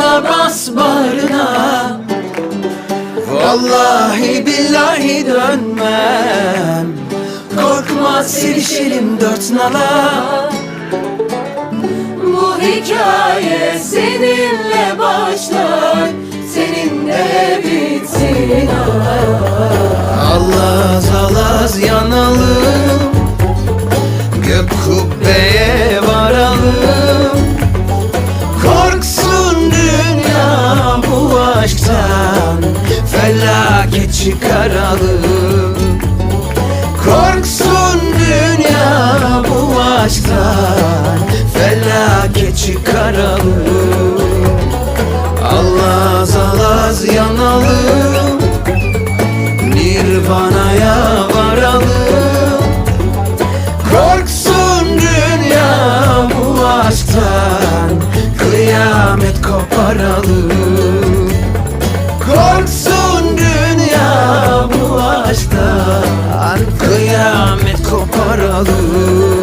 Günahımla bas Vallahi billahi dönmem. Korkma sevişelim dört nala. Bu hikaye seninle başlar. Seninle bitsin Alaz alaz yanalım. Gök felaket çıkaralım. Korksun dünya bu aşktan Felaket çıkaralım. Allah'az alaz yanalım Nirvana'ya varalım. Korksun dünya bu aşktan Kıyamet koparalım. yaralı